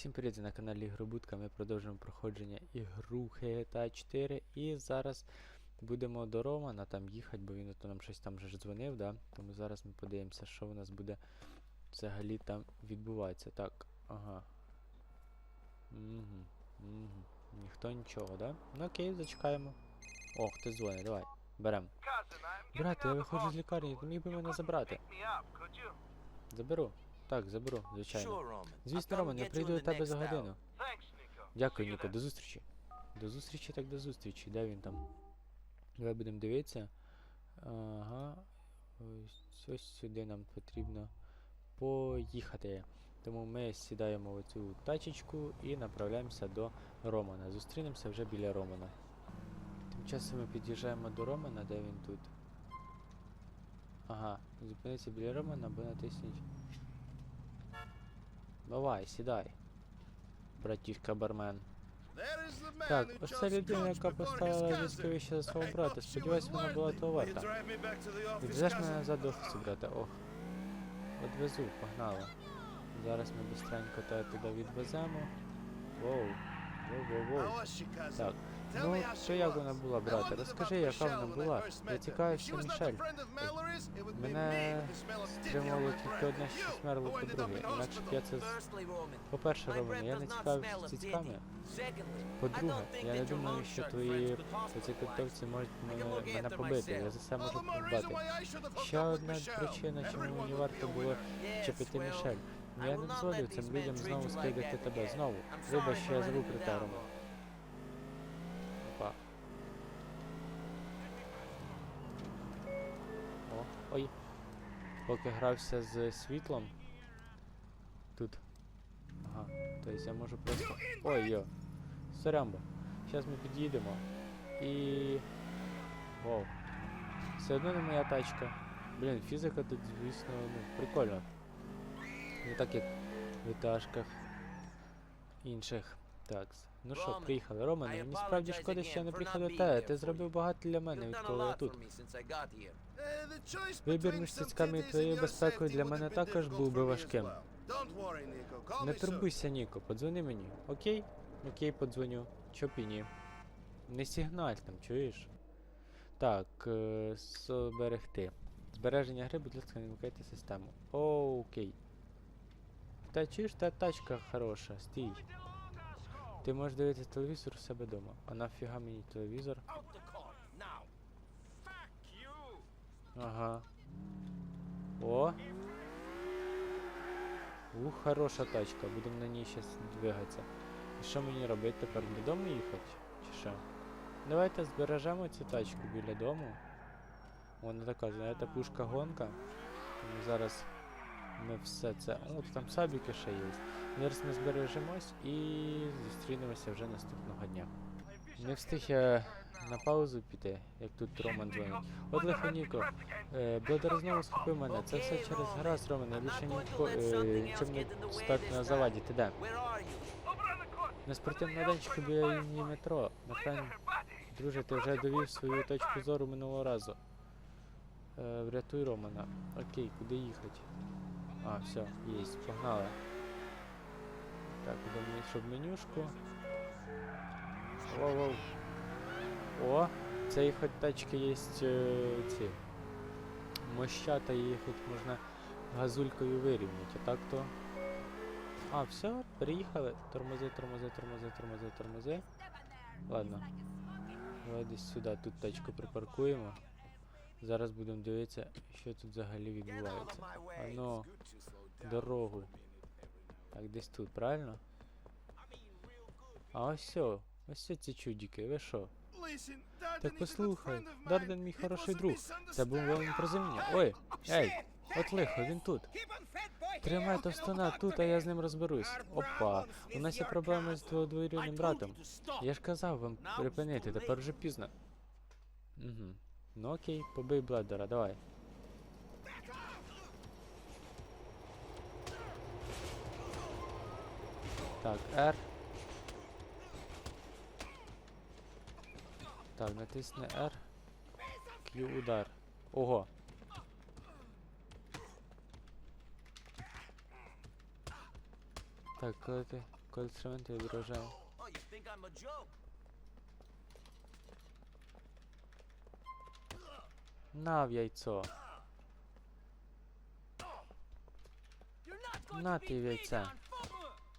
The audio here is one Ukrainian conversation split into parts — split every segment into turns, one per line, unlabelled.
Всім привіт, на каналі Ігробудка. Ми продовжуємо проходження ігру GTA 4 і зараз будемо до Романа там їхати, бо він ото нам щось там вже дзвонив, да? Тому зараз ми подивимося, що у нас буде взагалі там відбуватися. Так, ага. Угу, угу. Ніхто нічого, да? Ну окей, зачекаємо. О, хтось дзвонить, давай, берем.
Брате, я виходжу з лікарні, ти міг би мене забрати?
Заберу. Так, заберу, звичайно.
Звісно,
Роман, я прийду до тебе за годину. Дякую, Ніко, до зустрічі. До зустрічі, так до зустрічі. Де він там? Давай будемо дивитися. Ага. Ось, ось сюди нам потрібно поїхати. Тому ми сідаємо в цю тачечку і направляємося до Романа. Зустрінемося вже біля Романа. Тим часом ми під'їжджаємо до Романа, де він тут. Ага, зупиниться біля Романа або натисніть. Давай, сідай. Братішка бармен. Так, оце людина, яка поставила військовище за свого брата. Сподіваюсь, вона була того варта. Відвезеш мене назад до офісу, брата, ох. Одвезу, погнали. Зараз ми быстренько тебе туди відвеземо. Воу. Воу, воу, воу. Так. Ну, що як вона була, брате? Розкажи, яка вона була. Я цікавився, Мішель. Мене стримувало тільки одне, що смерло по-друге. Інакше б я це... По-перше, Романе, я не цікавився цицьками. По-друге, я не думаю, що твої поцікавці можуть мене, мене побити. Я за це можу подбати. Ще одна причина, чому мені варто було чепити Мішель. Я не дозволю цим людям знову скидати тебе. Знову. Вибач, що я забув про Поки грався з світлом. Тут. Ага. Тобто я можу просто. Ой, йо. Сорямбо. Зараз ми під'їдемо. І. Вау. Все одно не моя тачка. Блін, фізика тут, звісно, ну, прикольно. Не так як в етажках інших. Так. Ну що, приїхали. Роман, мені справді шкода, що я не приїхав до тебе. Ти зробив багато для мене, відколи я тут.
Вибір між цицьками і твоєю безпекою для мене також був би важким.
Не турбуйся, Ніко, подзвони мені. Окей? Окей, подзвоню. Чоп і ні. Не сигналь там, чуєш? Так, е, зберегти. Збереження гри, будь ласка, не вмикайте систему. Окей. Та чуєш, та тачка хороша, стій. Ти можеш дивитися телевізор у себе вдома. А нафіга мені телевізор? Ага. О. Ух, хороша тачка, будемо на ній зараз двигатися. І що мені робити тепер додому їхати? Чи що? Давайте збережемо цю тачку біля дому. Вона така, знаєте, пушка гонка. Зараз ми все це. О, там сабіки ще є. Зараз ми збережемось і зустрінемося вже наступного дня. Не встиг я на паузу піти, як тут Роман дзвонить. От лихо Ніко, е, Блодар знову схопив мене. Це все через гаразд, Роман. Я більше ніко, е, нічим не стати на заваді. Ти де? На спортивному майданчику біля лінії метро. Напевно, друже, ти вже довів свою точку зору минулого разу. Е, врятуй Романа. Окей, куди їхати? А, все, єсть, погнали. Так, ідемо щоб менюшку. Воу-воу. О, це хоч тачки є е, ці. Мощата, її хоч можна газулькою вирівняти, а так то. А, все, переїхали. Тормози, тормози, тормози, тормози, тормози. Ладно. Давай десь сюди, тут тачку припаркуємо. Зараз будемо дивитися, що тут взагалі відбувається. Ано, дорогу. Так, десь тут, правильно? А ось все, ось все ці чудики, ви що? Так послухай, Дарден мій хороший друг. Це був великим прозуміння. Ой, ей, от лихо, він тут. Тримай товстона тут, а я з ним розберусь. Опа, у нас є проблеми з твоїм двоюрідним братом. Я ж казав вам припинити, тепер вже пізно. Угу. Ну окей, побий Бледера, давай. Так, R. Так, натисни R. Q удар. Ого. Так, коли ти коли інструменти На в яйцо. На ти
me
яйця.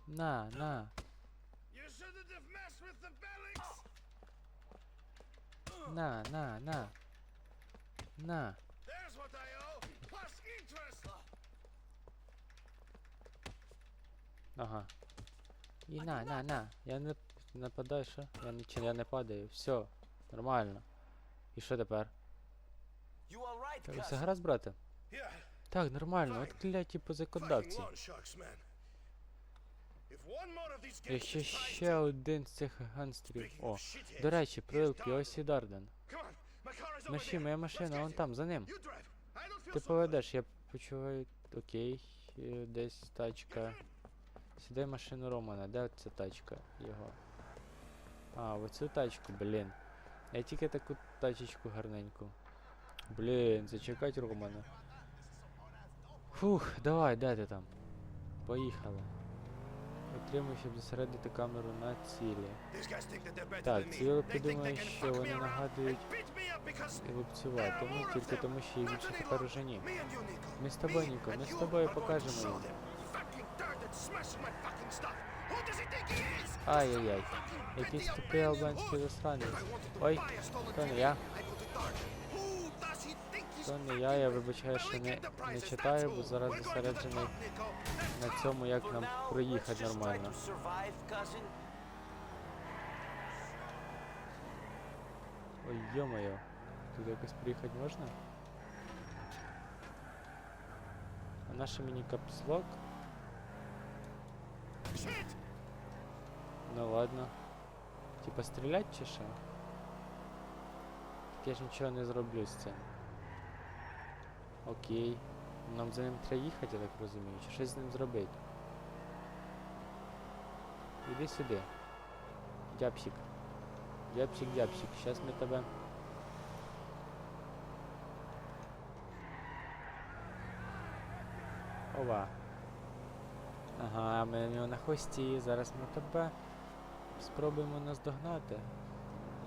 На, на. На, на, на. На. Ага. І на, на, на. Я не нападаю, що? Я не, я не падаю. Все, нормально. І що тепер? Та Все гаразд, брате? Так, нормально, от кляті
these
Якщо ще один з цих ганстерів.
Speaking
О, до речі, прилипки, ось і Дарден.
There.
моя машина, вон там, за ним. Ти поведеш, я почуваю. Окей, е, десь тачка. Сідай машину Романа, де ця тачка його? А, оцю тачку, блін. Я тільки таку тачечку гарненьку. Блін, зачекать Романа. Фух, давай, де ти там? Поїхали. Отримуй, щоб зосередити камеру на цілі.
These guys think that they're better
Так,
than me.
ціло
They think
подумає,
they can
що
fuck
вони
me around
нагадують
and beat me up because
лупцюватиму тільки тому, що їх більше тепер уже ні.
me and you, Nico.
Ми з тобою,
Me
Ніко,
and
ми з
you
тобою
are going to
покажемо
show
їм.
them. Fucking dirt that's smashing my fucking stuff. Who does he think he is?
Ай-яй-яй.
Fucking
Якийсь
petty
тупий
Albanian
албанський
hood.
засранець.
If I wanted to
Ой,
buy a stolen
то не
ticket,
я. То не я, я
fucking with?
вибачаю, що
Well, we
не,
get the
не
prizes,
читаю,
that's
бо
who.
зараз
We're going to the
зосереджений
top, Nico.
на
That's
цьому, як
For
нам
now, let's
проїхати
just try
нормально.
to survive, cousin.
Ой, йо-моє. Тут якось приїхати можна? А наше мені капслок?
Shit!
Ну ладно. Типа стрілять чи що? Так я ж нічого не зроблю з цим. Окей. Нам за ним треба їхати, я так розумію, чи щось з ним зробити. Іди сюди. Дябсик. Дябсик, дябсик. Щас ми тебе. Ова. Ага, ми у нього на хвості. Зараз ми тебе спробуємо наздогнати.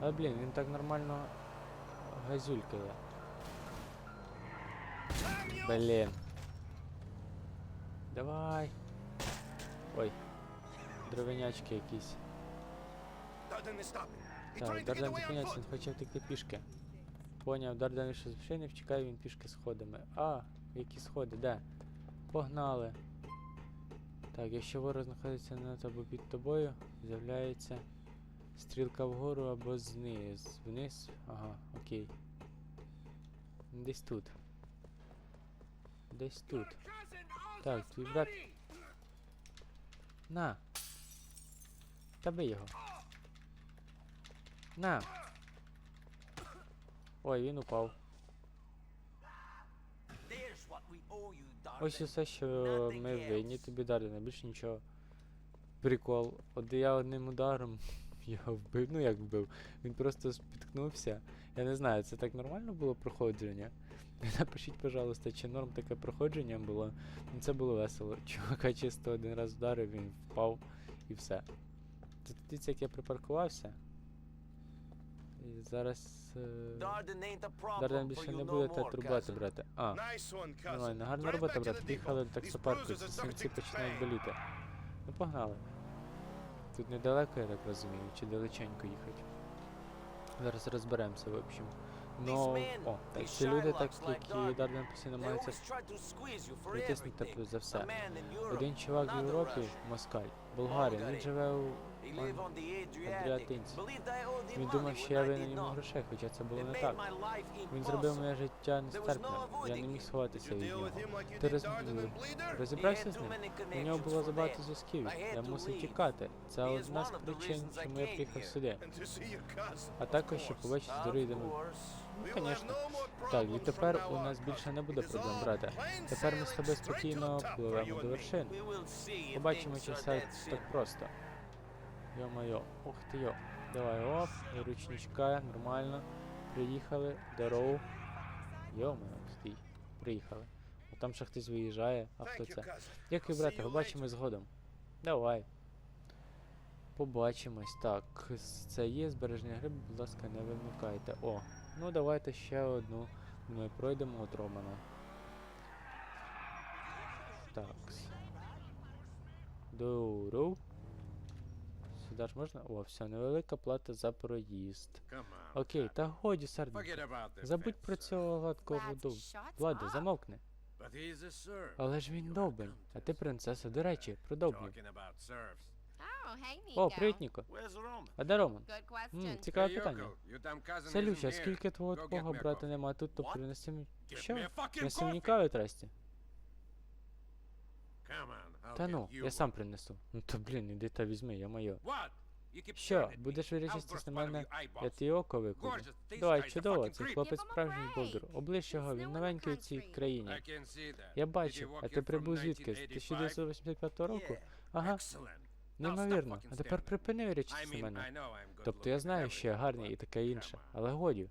Але блін, він так нормально газюлькає. Блін. Давай. Ой. Дровенячки якісь. Так, Дарден зупиняється, він хоче втекти пішки. Поняв, Дарден що не втікає, він пішки сходами. А, які сходи, де? Погнали. Так, якщо ворог знаходиться над або під тобою, з'являється стрілка вгору або зниз. Вниз. Ага, окей. Десь тут. Десь тут. Так, твій брат. На. Та бий його. На. Ой, він упав. Ось усе, що ми винні тобі дали, більше нічого. Прикол. От я одним ударом його вбив. Ну як вбив. Він просто спіткнувся. Я не знаю, це так нормально було проходження. Напишіть, пожалуйста, чи норм таке проходження було. Ну це було весело. Чувака чисто один раз вдарив, він впав і все. Тут дивіться, як я припаркувався. І зараз. Дарден більше не буде те турбати, брате. А. Нормально, гарна робота, брат. Приїхали до таксопарку,
bruises
ці
are
синці
starting to
починають боліти. Ну погнали. Тут недалеко, я так розумію, чи далеченько їхати. Зараз розберемося, в общем. Ну,
men,
о, так ці люди, так які
Darden,
Дарден постійно
for
притиснути плюс за все. Один чувак в Європі, москаль, болгарин, він живе у... Адріатинці. Він думав, що я винен йому грошей, хоча це було не так. Він зробив моє життя нестерпним. Я не міг сховатися від нього. Ти роз... Розібрався з ним? У нього було забагато зв'язків. Я мусив тікати. Це одна з причин, чому я приїхав сюди. А також, щоб побачити Дину.
course.
Ну, звісно. Так, і тепер у нас більше не буде проблем, брате. Тепер ми з тобою спокійно пливемо до вершин. Побачимо, чи все так просто. Йо-моє, ух ти йо. Давай, оп, і ручничка, нормально. Приїхали, дорогу. Йо-моє, стій. Приїхали. О, там ще хтось виїжджає, а хто це? Дякую, брате, побачимо згодом. Давай. Побачимось. Так, це є збереження гри, будь ласка, не вимикайте. О, ну давайте ще одну. Ми пройдемо от Романа. Такс. Дуру. Сюди ж можна? О, все, невелика плата за проїзд. Окей, та годі, серденько. Забудь про цього гладкого вду. Влади, замовкни. Але ж він довбень, а ти принцеса. До речі, про О, привіт, Ніко. А де Роман? М, цікаве питання. Салюча, скільки твого твого брата нема тут, то принеси мені. Що? Принеси мені кави
I'll
Та ну, я сам принесу. Ну то блін, іди та візьми, я моє. Що, будеш
I'll
вирічитись на мене? Я ті око викладу. Давай, чудово, цей хлопець справжній болдур. Оближ його, він новенький у цій країні. Я бачив, а ти прибув звідки? З
1985?
1985 року? Ага. Неймовірно.
fucking
А тепер припини
I
вирічитись на мене. Тобто я знаю, що я гарний і таке інше, але годі.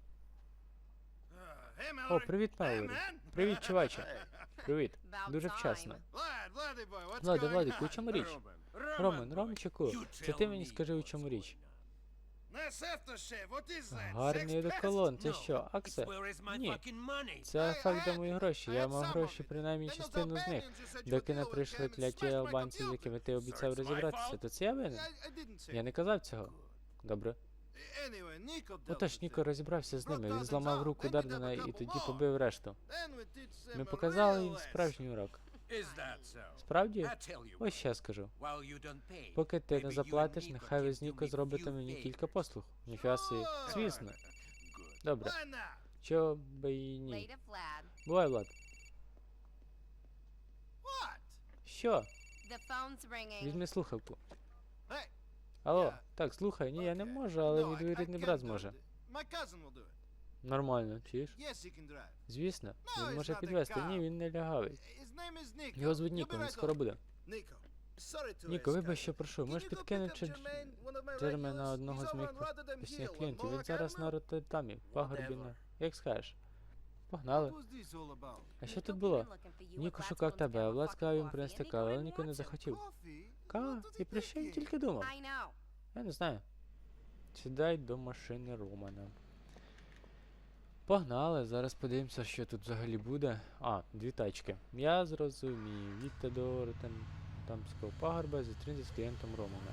О, привіт, Мелорі. Привіт, чуваче. Привіт. Дуже вчасно. Влади, Владику, у чому річ?
Ромен,
Роман, Ромчику, це ти мені скажи, у чому річ. Гарний одеколон, це що, Аксе? Ні. Це ефект мої гроші. Я мав гроші, принаймні частину з них. Доки не прийшли кляті албанці, з якими ти обіцяв розібратися, то це я винен? Я не казав цього. Добре. Отож, Ніко розібрався з ними. Він зламав руку Дардена і тоді побив решту. Ми показали їм справжній урок.
Is that so?
Справді?
I tell you
Ось ще скажу. Поки ти не заплатиш, нехай ви з Ніко зробите мені кілька послуг. Ніфіга собі. Звісно. Добре. Чого би і ні. Бувай, Влад. Що? Візьми слухавку. Алло, так, слухай, ні, я не можу, але мій двоюрідний брат зможе. Нормально, чуєш? Звісно, він може підвести. Ні, він не лягавий. Його звуть Ніко, він скоро буде. Ніко, вибач, що прошу, можеш підкинути Джермена одного з моїх постійних клієнтів. Він зараз на
Avenue.
Роттердамі, пагорбі на... Як скажеш. Погнали. А що тут було? Ніко шукав тебе, а Влад сказав їм принести каву, але Ніко не захотів.
Coffee?
Кава? І про що він тільки думав? Я не знаю. Сідай до машини Романа. Погнали, зараз подивимося, що тут взагалі буде. А, дві тачки. Я зрозумів. Їдьте до Роттердамського пагорба, зустріньтеся з клієнтом Романа.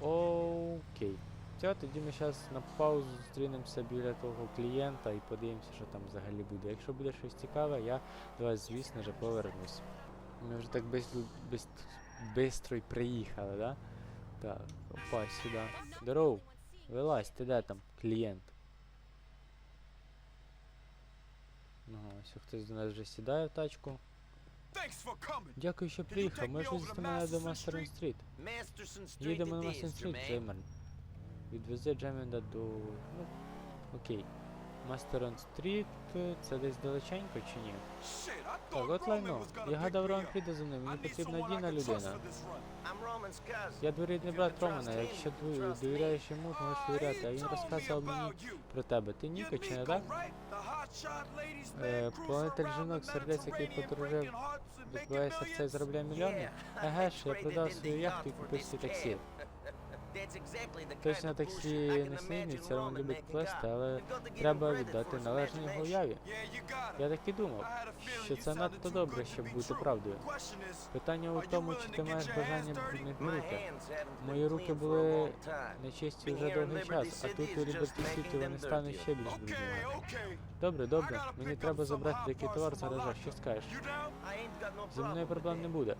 Окей. Все, тоді ми зараз на паузу зустрінемося біля того клієнта і подивимося, що там взагалі буде. Якщо буде щось цікаве, я до вас, звісно ж, повернусь. Ми вже так без, без, бистро й приїхали, да? Так, опа, сюди. Здоров, вилазь, ти де там, клієнт? Ага, ось хтось до нас вже сідає в тачку. Дякую, що приїхав. ми везти мене до Мастерон Стріт.
Street
Їдемо на Мастерон Стріт. Джеймен. Відвези Джеймена до. Ну, окей. Мастерон Стріт, це десь далеченько чи ні? Так, от лайно. Я гадав, Роман прийде за мною, мені потрібна
trust
людина. Я
you
брат Романа, якщо довіряєш йому, то можеш довіряти. А він розказував мені про тебе. Ти Ніко чи не так? Е, планетель жінок, сердець, який
making
розбиває серця і заробляє мільйони? Еге ж, я продав свою яхту і купив
this
таксі.
Cab. That's exactly the
Хтось
kind
на
of
таксі
bullshit I
не
can
снідиться,
imagine
Роман любить плести, але треба віддати належне його уяві. Я так і думав, що це надто добре, щоб бути правдою. Питання у тому, чи ти маєш бажання бруднити Мої руки були нечисті вже довгий час, а тут у Ліберті Сіті вони стануть ще більш брудними. Добре, добре, мені треба забрати
parts
товар з гаража. Що скажеш? Зі мною проблем не буде.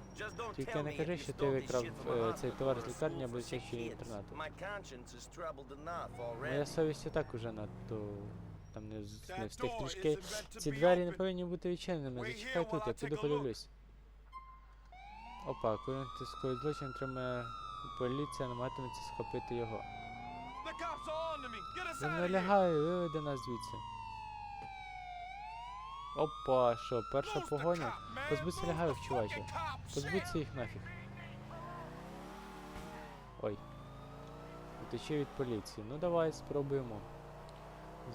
Тільки не кажи, що ти викрав е, цей товар з лікарні або
sick
дитячого
kids.
інтернату.
My conscience is troubled enough
Моя совість і так уже надто там не, не встиг трішки. Ці двері не повинні бути відчиненими. Зачекай тут, я піду подивлюсь. Опа, коли ти скоїть злочин, тримає поліція, намагатиметься схопити його.
The cops are on to me. Get us
Він
out
не
of here.
нас звідси. Опа, що, перша погоня? Позбудься
Move
чуваче. Позбудься їх нафіг. Ой. Утече від поліції. Ну давай спробуємо.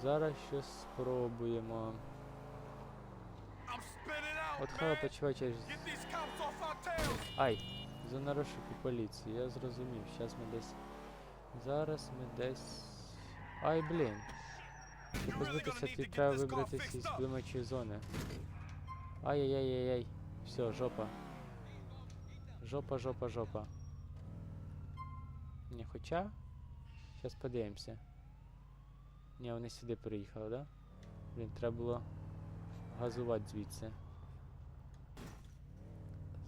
Зараз щось спробуємо. От хай
tails.
Ай! Зона розшуку поліції, я зрозумів. Зараз ми десь. Зараз ми десь. Ай, блін. Щоб позбутися, тобі треба вибратися із блимачої зони. Ай-яй-яй-яй-яй. Все, жопа. Жопа, жопа, жопа. Ні, хоча. Зараз подивимося. Ні, вони сюди приїхали, да? Блін, треба було газувати звідси.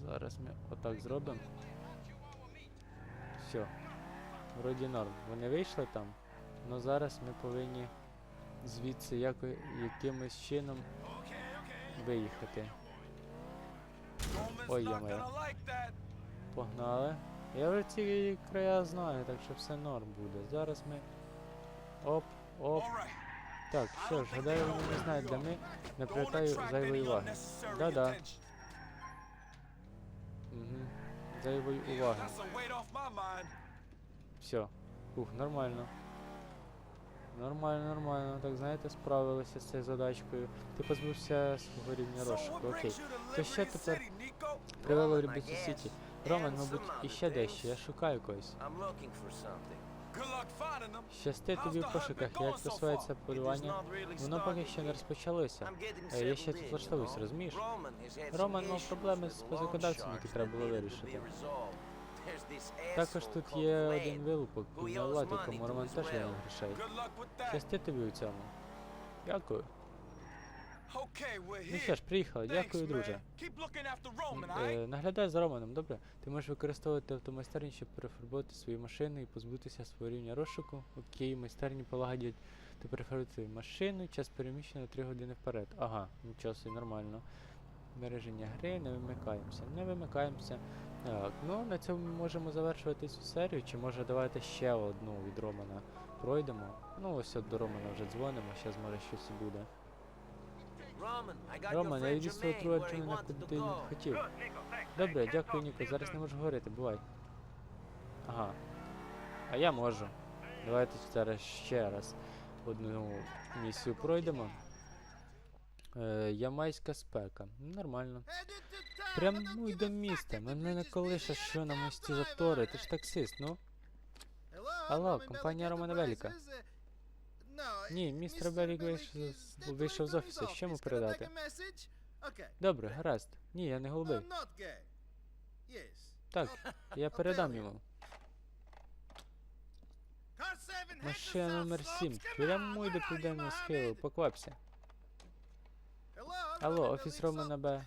Зараз ми отак зробимо. Все. Вроді норм. Вони вийшли там, але зараз ми повинні звідси яко, якимось чином виїхати. Ой, я Погнали. Я вже ці края знаю, так що все норм буде. Зараз ми. Оп, оп. Так, що ж, гадаю, вони не знають, де ми. Не привертаю зайвої уваги. Да-да. Угу. Зайвої уваги. Все. Ух, нормально. Нормально, нормально. Так, знаєте, справилися з цією задачкою. Ти позбувся свого рівня розшуку. Окей. То що тепер привело
I
Рібіті. Сіті? Роман, мабуть, іще дещо. Я шукаю когось. Щасти тобі в пошуках, як просувається
It
полювання. Воно поки
started
ще не розпочалося. Е, Я ще тут влаштовуюсь, розумієш? Роман мав проблеми з
the
які треба було вирішити. Також тут є один вилупок,
who
і
owes
якому Роман теж винен грошей. Щасти тобі у цьому. Дякую. Ну що ж, приїхали, дякую, друже. Е, наглядай за Романом, добре? Ти можеш використовувати автомайстерню, щоб перефарбувати свої машини і позбутися свого рівня розшуку. Окей, майстерні полагодять. Ти перефарбуєш машину, час переміщення 3 години вперед. Ага, нічого собі, нормально. Береження гри, не вимикаємося. Не вимикаємося. Так, ну на цьому ми можемо завершувати цю серію. Чи може давайте ще одну від Романа пройдемо. Ну ось от до Романа вже дзвонимо, зараз може щось і буде. Роман, я відвіз свого Джимена,
wanted
куди ти
go.
хотів. Добре, дякую, Ніко. Зараз не можу говорити, бувай. Ага. А я можу. Давайте зараз ще раз одну місію пройдемо. Е, Ямайська спека. Ну, Нормально. Прямуй до міста. Мене не колише, що на мості затори. Ти ж таксист, ну?
Алло, компанія Романа Веліка.
Ні, містер Белік вийшов, з- вийшов з офісу. Що йому передати? Добре, гаразд. Ні, я не голубий. Так, я передам йому. Машина номер 7. Прямуй до південного схилу, поквапся. Алло, офіс Романа Б.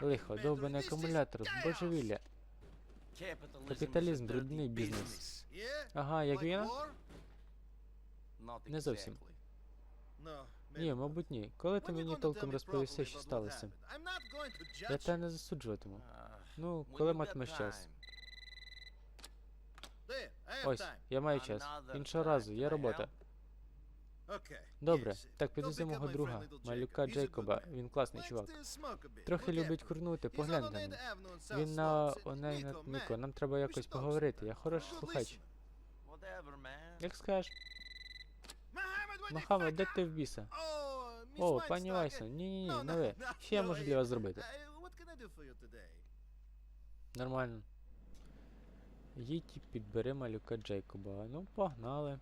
Лихо, довбаний акумулятор, божевілля. Капіталізм, брудний бізнес. Ага, як він? Не зовсім. Ні, мабуть, ні. Коли ти мені толком розповісти, що сталося? Я тебе не засуджуватиму. Ну, коли матимеш час. Ось, я маю час. Іншого разу, є робота. Добре, так підвези мого друга, малюка Джейкоба. Він класний чувак. Трохи любить курнути, поглянь на нього. Він на оней на Міко, нам треба якось поговорити. Я хороший слухач. Як скажеш? Мохамед, де ти в біса? О, пані Вайсон, ні-ні-ні, не ви. Що я можу для вас зробити? Нормально. Їдь і підбери малюка Джейкоба. Ну, погнали.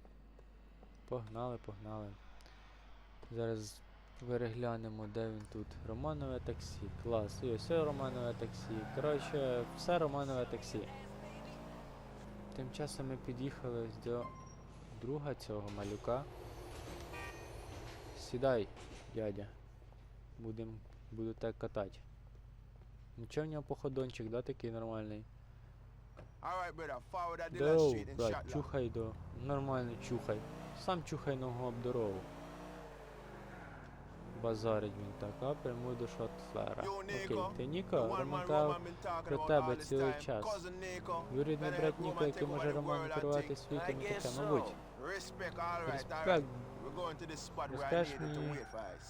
Погнали, погнали. Зараз переглянемо, де він тут. Романове таксі. Клас. І ось Романове таксі. Коротше, все Романове таксі. Тим часом ми під'їхали до друга цього малюка. Сідай, дядя. Будем, буду тебе катати. Нічого в нього походончик, да, такий нормальний. Доу, брат, чухай до. Нормально чухай. Сам чухай ногу об дорогу. Базарить він так, а прямуй до шотфлера. Окей, ти Ніко, ремонтав про тебе цілий час. Вірідний брат Ніко, який може Роман керувати світом таке, мабуть. Респект,
Розкажеш мені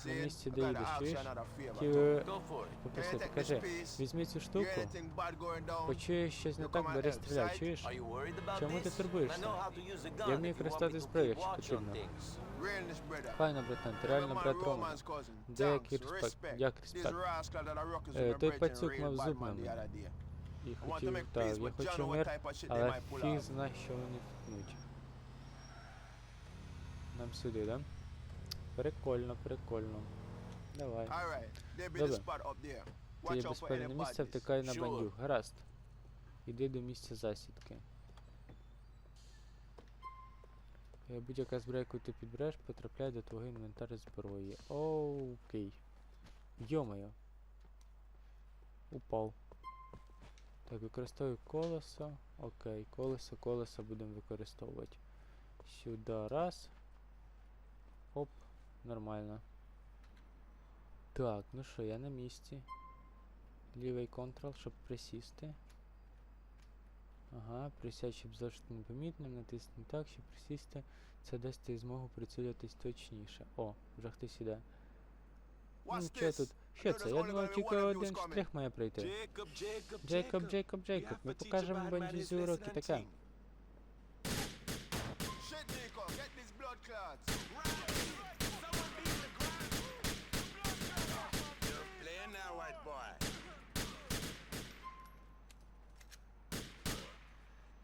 на місці, де їдеш, чуєш?
Хотів
попросити, каже, візьми цю штуку, не так, бери стріляй, чуєш? Чому ти турбуєшся? Я вмію користати
зброю,
якщо потрібно. Файно, братан, ти реально брат Роман. Де Кріспак? Я Кріспак. Е, той мав зуб на мене. І хотів, я хочу мир, але фіг знає, що вони втнуть. Нам сюди, да? Прикольно, прикольно. Давай. Добре. Ти є
any
місце, втикай на
Sure.
бандюг. Гаразд. Іди до місця засідки. Е, Будь-яка зброя, яку ти підбереш, потрапляє до твого інвентарю зброї. Окей. Йомайо. Упав. Так, використовую колесо. Окей, колесо, колесо будемо використовувати. Сюди раз. Нормально. Так, ну що, я на місці. Лівий контрол, щоб присісти. Ага, присядь, щоб завжди непомітним, натисни так, щоб присісти. Це дасть ти змогу прицілитись точніше. О, вже хтось іде. Ну,
Нічого
тут. Що це? Я думав, тільки один штрих має
пройти.
Джейкоб, Джейкоб, Джейкоб, ми покажемо
бандізі
уроки таке.
Shit, Jacob, get these blood clots!
Right, right.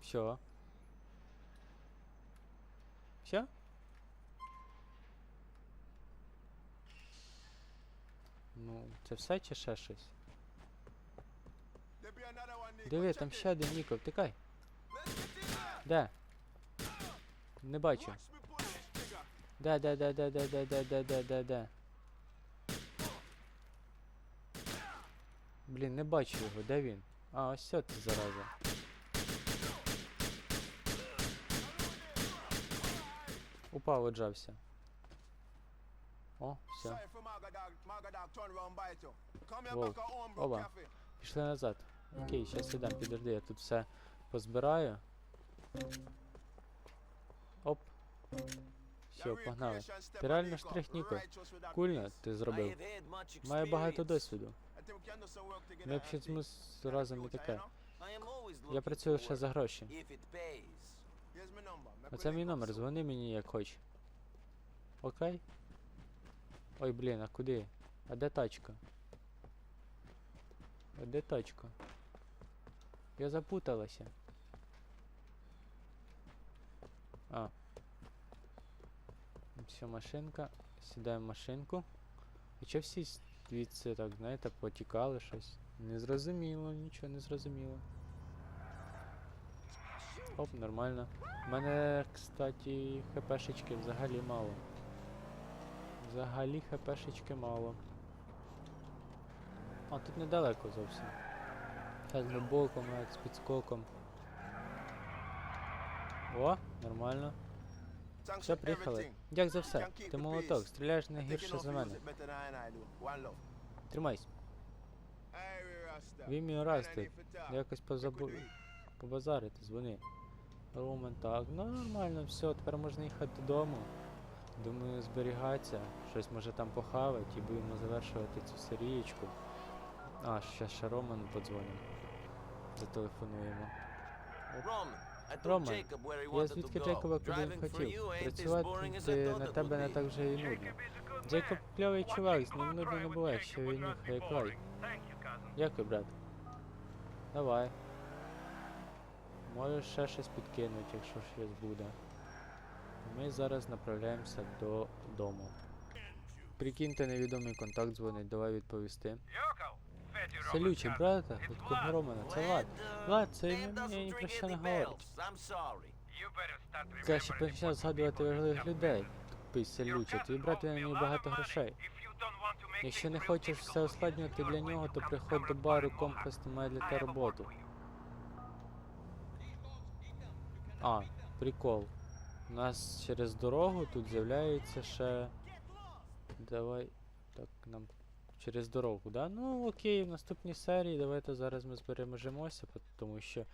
Все. Все? Ну, це все чи ще щось? Диви, там ще один Ніко, втикай. Де? Не бачу. Де, де, де, де, де, де, де, де, де, де, де. Блін, не бачу його, де він? А, ось це зараза. Упав, оджався. О, все.
Опа!
Пішли назад. Окей, зараз сідам, підожди, я тут все позбираю. Оп. Все, погнали. Ти реально
штрихніко.
Кульно ти зробив. Має багато досвіду. Ми взагалі разом
не
таке. Я працюю ще за гроші. Оце мій номер, дзвони мені як хоч. Окей? Ой, блін, а куди? А де тачка? А де тачка? Я запуталася. А. Все, машинка. Сідаємо в машинку. І чого всі звідси так, знаєте, потікали щось? Незрозуміло, нічого не зрозуміло. Оп, нормально. У мене, кстати, хпшечки взагалі мало. Взагалі хпшечки мало. А, тут недалеко зовсім. Та з боком, навіть з підскоком. О, нормально. Все, приїхали. Дяк за все. Ти молоток, стріляєш не гірше за мене. Тримайся.
Вімі раз ти.
Якось
позабув.
Побазарити, дзвони. Ромен, так, ну нормально, все, тепер можна їхати додому. Думаю, зберігатися, щось може там похавати і будемо завершувати цю серієчку. А, ще ще Роману подзвонимо. Зателефонуємо.
He
Я звідки Джейкоба куди він хотів. Працювати на тебе не так вже і нудно. Джейкоб кльовий чувак, з ним нудно не буває, що він нюхає як лай. Дякую, брат. Давай. Можеш ще щось підкинути, якщо щось буде. Ми зараз направляємося додому. Прикиньте, невідомий контакт дзвонить, давай відповісти. Салючий, брата, від кого Романа? Це Влад. Влад, це мені ні про що не говорить. Краще почав згадувати важливих людей. Тупий селючий, твій брат він мені багато грошей. Якщо не хочеш все ускладнювати для нього, то приходь до бару, компас має для тебе роботу. А, прикол. У нас через дорогу тут з'являється ще. Давай. Так, нам через дорогу, да? Ну окей, в наступній серії давайте зараз ми збережемося, тому що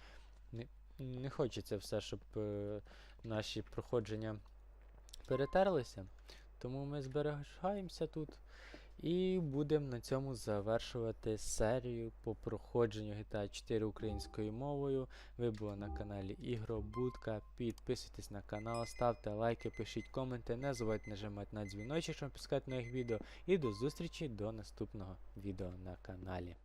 не, не хочеться все, щоб е, наші проходження перетерлися. Тому ми зберігаємося тут і будемо на цьому завершувати серію по проходженню GTA 4 українською мовою. Ви були на каналі Ігробудка. Підписуйтесь на канал, ставте лайки, пишіть коменти, не забувайте нажимати на дзвіночок, щоб пускати нових відео. І до зустрічі до наступного відео на каналі.